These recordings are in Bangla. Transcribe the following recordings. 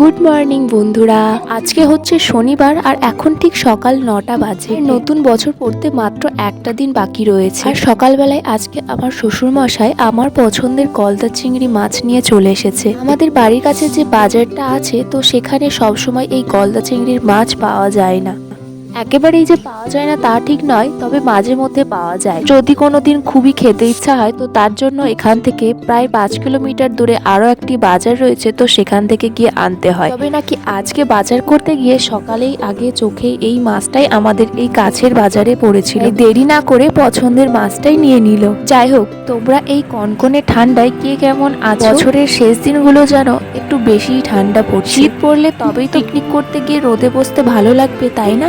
গুড মর্নিং বন্ধুরা। আজকে হচ্ছে শনিবার আর এখন ঠিক সকাল নটা বাজে। নতুন বছর পড়তে মাত্র একটা দিন বাকি রয়েছে। আর সকালবেলায় আজকে আমার শ্বশুরমশাই আমার পছন্দের গলদা চিংড়ি মাছ নিয়ে চলে এসেছে। আমাদের বাড়ির কাছে যে বাজারটা আছে, তো সেখানে সবসময় এই গলদা চিংড়ির মাছ পাওয়া যায় না। একেবারেই যে পাওয়া যায় না তা ঠিক নয়, তবে মাঝে মধ্যে পাওয়া যায়। যদি কোনো দিন খুবই খেতে ইচ্ছা হয়, তো তার জন্য এখান থেকে প্রায় পাঁচ কিলোমিটার দূরে আরও একটি বাজার রয়েছে, তো সেখান থেকে গিয়ে আনতে হয়। তবে নাকি আজকে বাজার করতে গিয়ে সকালেই আগে চোখে এই মাছটাই আমাদের এই কাছের বাজারে পড়েছিল। দেরি না করে পছন্দের মাছটাই নিয়ে নিল। যাই হোক, তোমরা এই কনকনে ঠান্ডায় কে কেমন আজ বছরের শেষ দিনগুলো যেন একটু বেশি ঠান্ডা পড়ছে। শীত পড়লে তবেই তো পিকনিক করতে গিয়ে রোদে বসতে ভালো লাগবে তাই না?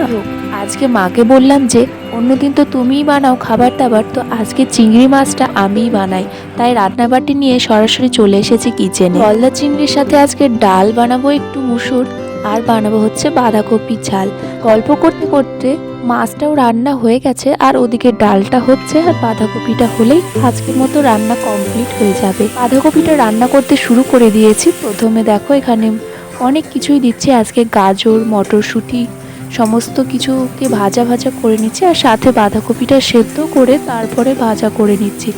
আজকে মাকে বললাম যে অন্যদিন তো তুমিই বানাও খাবার দাবার তো আজকে চিংড়ি মাছটা আমিই বানাই। তাই রান্নাবাটি নিয়ে সরাসরি চলে এসেছি কিচেনে। গলদা চিংড়ির সাথে আজকে ডাল বানাবো একটু মুসুর আর বানাবো হচ্ছে বাঁধাকপির ঝাল। গল্প করতে করতে মাছটাও রান্না হয়ে গেছে, আর ওদিকে ডালটা হচ্ছে, আর বাঁধাকপিটা হলেই আজকের মতো রান্না কমপ্লিট হয়ে যাবে। বাঁধাকপিটা রান্না করতে শুরু করে দিয়েছি। প্রথমে দেখো এখানে অনেক কিছুই দিচ্ছি। আজকে গাজর, মটরশুঁটি, সমস্ত কিছুকে ভাজা ভাজা করে নিচ্ছি, আর সাথে বাঁধাকপিটা সেদ্ধ করে তারপরে ভাজা করে নিচ্ছি।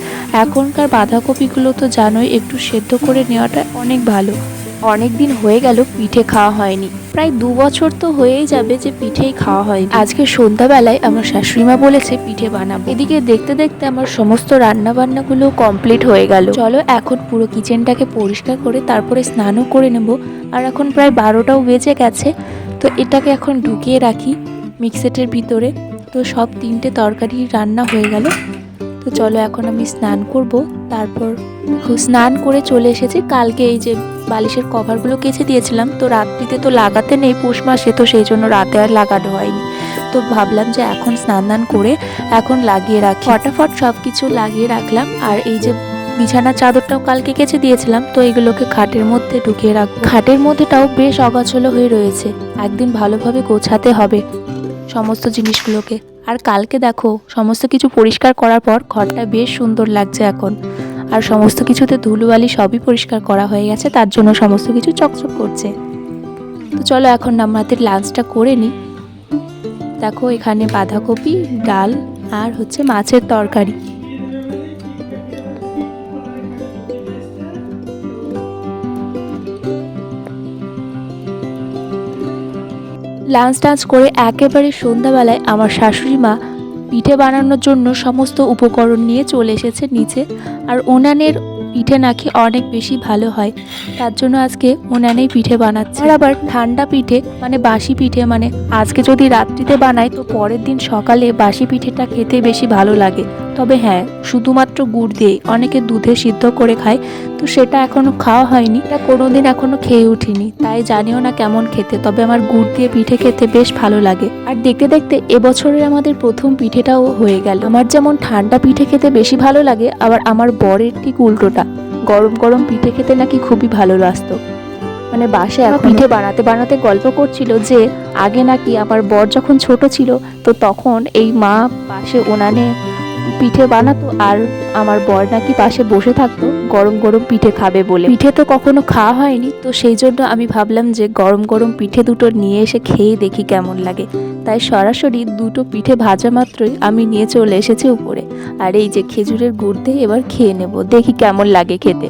এখনকার বাঁধাকপিগুলো তো জানোই, একটু সেদ্ধ করে নেওয়াটা অনেক ভালো। অনেক দিন হয়ে গেল পিঠে খাওয়া হয়নি। প্রায় দু বছর তো হয়েই যাবে যে পিঠেই খাওয়া হয়নি। আজকে সন্ধ্যাবেলায় আমার শাশুড়িমা বলেছে, পিঠে বানাবো। এদিকে দেখতে দেখতে আমার সমস্ত রান্না বান্নাগুলো কমপ্লিট হয়ে গেল। চলো এখন পুরো কিচেনটাকে পরিষ্কার করে তারপরে স্নানও করে নেব। আর এখন প্রায় বারোটাও বেজে গেছে, তো এটাকে এখন ঢুকিয়ে রাখি মিক্সেটের ভিতরে। তো সব তিনটে তরকারি রান্না হয়ে গেল। তো চলো এখন আমি স্নান করব। তারপর স্নান করে চলে এসেছি। কালকে এই যে বালিশের কভারগুলো কেচে দিয়েছিলাম, তো রাত্রিতে তো লাগাতে নেই, পৌষ মাসে তো সেই জন্য রাতে আর লাগানো হয়নি। তো ভাবলাম যে এখন স্নান দান করে এখন লাগিয়ে রাখি। ফটাফট সব কিছু লাগিয়ে রাখলাম। আর এই যে বিছানার চাদরটাও কালকে কেচে দিয়েছিলাম, তো এগুলোকে খাটের মধ্যে ঢুকিয়ে রাখ খাটের মধ্যেটাও বেশ অগাছলো হয়ে রয়েছে। একদিন ভালোভাবে গোছাতে হবে সমস্ত জিনিসগুলোকে। আর কালকে দেখো, সমস্ত কিছু পরিষ্কার করার পর ঘরটা বেশ সুন্দর লাগছে এখন। আর সমস্ত কিছুতে ধুলোবালি সবই পরিষ্কার করা হয়ে গেছে, তার জন্য সমস্ত কিছু চকচক করছে। তো চলো এখন আমাদের লাঞ্চটা করে নিই দেখো এখানে বাঁধাকপি, ডাল আর হচ্ছে মাছের তরকারি। লাঞ্চ টাঞ্চ করে একেবারে সন্ধ্যাবেলায় আমার শাশুড়ি মা পিঠে বানানোর জন্য সমস্ত উপকরণ নিয়ে চলে এসেছে নিচে। আর উনানের পিঠে নাকি অনেক বেশি ভালো হয়। তার জন্য আজকে উনানেই পিঠে বানাচ্ছে। আর আবার ঠান্ডা পিঠে মানে বাসি পিঠে মানে আজকে যদি রাত্রিতে বানাই তো পরের দিন সকালে বাসি পিঠেটা খেতে বেশি ভালো লাগে। তবে হ্যাঁ শুধুমাত্র গুড় দিয়ে অনেকে দুধে সিদ্ধ করে খায় তো সেটা এখনও খাওয়া হয়নি। এটা কোনোদিন এখনও খেয়ে উঠিনি তাই জানিও না কেমন খেতে তবে আমার গুড় দিয়ে পিঠে খেতে বেশ ভালো লাগে। আর দেখতে দেখতে এবছরের আমাদের প্রথম পিঠেটাও হয়ে গেল। আমার যেমন ঠান্ডা পিঠে খেতে বেশি ভালো লাগে আবার আমার বরের ঠিক উল্টোটা গরম গরম পিঠে খেতে নাকি খুবই ভালো লাগতো। মানে বাসে এখন পিঠে বানাতে বানাতে গল্প করছিল যে আগে নাকি আমার বর যখন ছোট ছিল তো তখন এই মা পাশে উনানে পিঠে বানাতো আর আমার বর নাকি পাশে বসে থাকতো, গরম গরম পিঠে খাবে বলে। পিঠে তো কখনো খাওয়া হয়নি, তো সেই জন্য আমি ভাবলাম যে গরম গরম পিঠে দুটো নিয়ে এসে খেয়ে দেখি কেমন লাগে। তাই সরাসরি দুটো পিঠে ভাজা মাত্রই আমি নিয়ে চলে এসেছি উপরে। আর এই যে খেজুরের গুড় দিয়ে এবার খেয়ে নেব, দেখি কেমন লাগে খেতে।